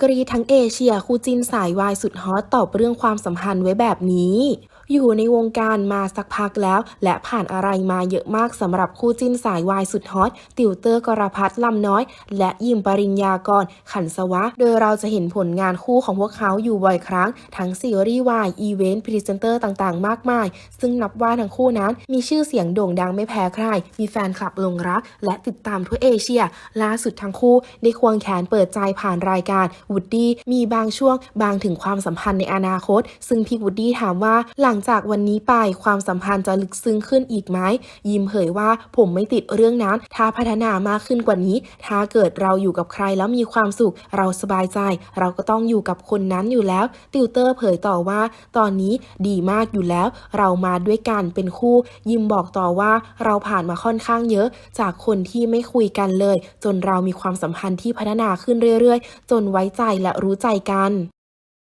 กรีทั้งเอเชียคู่จินสายวายสุดฮอตตอบเรื่องความสัมพันธ์ไว้แบบนี้ อยู่ในวงการมาสักพักแล้ว และผ่านอะไรมาเยอะมากสำหรับคู่จิ้นสายวายสุดฮอต ติวเตอร์กรพัฒน์ลำน้อย และยิมปริญญากร ขันสวะ โดยเราจะเห็นผลงานคู่ของพวกเขาอยู่บ่อยครั้ง ทั้งซีรีส์วายอีเวนต์พรีเซนเตอร์ต่างๆ มากมาย ซึ่งนับว่าทั้งคู่นั้น มีชื่อเสียงโด่งดังไม่แพ้ใคร มีแฟนคลับลงรัก และติดตามทั่วเอเชีย ล่าสุดทั้งคู่ได้ควงแขนเปิดใจผ่านรายการวูดดี้มีบางช่วงบางถึงความสัมพันธ์ในอนาคต ซึ่งพี่วูดดี้ถามว่าหลังงจากวันนี้ไปความสัมพันธ์จะลึกซึ้งขึ้นอีกไหมยิมเผยว่าผมไม่ติดเรื่องนั้น ถ้าพัฒนามากขึ้นกว่านี้ ถ้าเกิดเราอยู่กับใครแล้วมีความสุข เราสบายใจ เราก็ต้องอยู่กับคนนั้นอยู่แล้ว ติวเตอร์เผยต่อว่า ตอนนี้ดีมากอยู่แล้ว เรามาด้วยกันเป็นคู่ ยิมบอกต่อว่าเราผ่านมาค่อนข้างเยอะ จากคนที่ไม่คุยกันเลย จนเรามีความสัมพันธ์ที่พัฒนาขึ้นเรื่อยๆ จนไว้ใจและรู้ใจกัน